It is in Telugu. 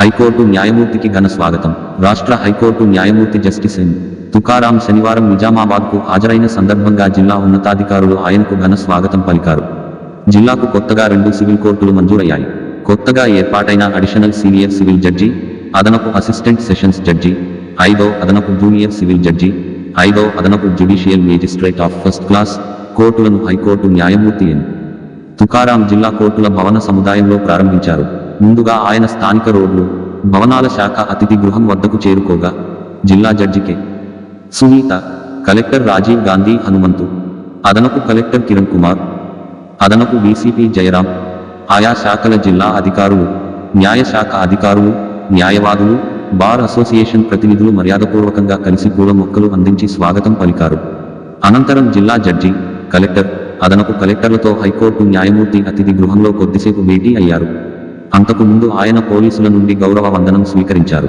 హైకోర్టు న్యాయమూర్తికి ఘన స్వాగతం. రాష్ట్ర హైకోర్టు న్యాయమూర్తి జస్టిస్ ఎన్. తుకారాం శనివారం నిజామాబాద్కు హాజరైన సందర్భంగా జిల్లా ఉన్నతాధికారులు ఆయనకు ఘన స్వాగతం పలికారు. జిల్లాకు కొత్తగా రెండు సివిల్ కోర్టులు మంజూరయ్యాయి. కొత్తగా ఏర్పాటైన అడిషనల్ సీనియర్ సివిల్ జడ్జి అదనపు అసిస్టెంట్ సెషన్స్ జడ్జి ఐదో అదనపు జూనియర్ సివిల్ జడ్జి ఐదో అదనపు judicial magistrate of first class కోర్టులను high court న్యాయమూర్తి ఎన్. తుకారాం జిల్లా కోర్టుల భవన సముదాయంలో ప్రారంభించారు. ముందుగా ఆయన స్థానిక రోడ్లు భవనాల శాఖ అతిథి గృహం వద్దకు చేరుకోగా జిల్లా judge K. Sunitha collector Rajiv Gandhi Hanumanthu అదనపు కలెక్టర్ కిరణ్ కుమార్ అదనపు డీసీపీ జయరాం ఆయా శాఖల జిల్లా అధికారులు న్యాయశాఖ అధికారులు న్యాయవాదులు బార్ అసోసియేషన్ ప్రతినిధులు మర్యాదపూర్వకంగా కలిసి పూల మొక్కలు అందించి స్వాగతం పలికారు. అనంతరం జిల్లా జడ్జి కలెక్టర్ అదనపు కలెక్టర్లతో హైకోర్టు న్యాయమూర్తి అతిథి గృహంలో కొద్దిసేపు భేటీ అయ్యారు. అంతకు ముందు ఆయన పోలీసుల నుండి గౌరవ వందనం స్వీకరించారు.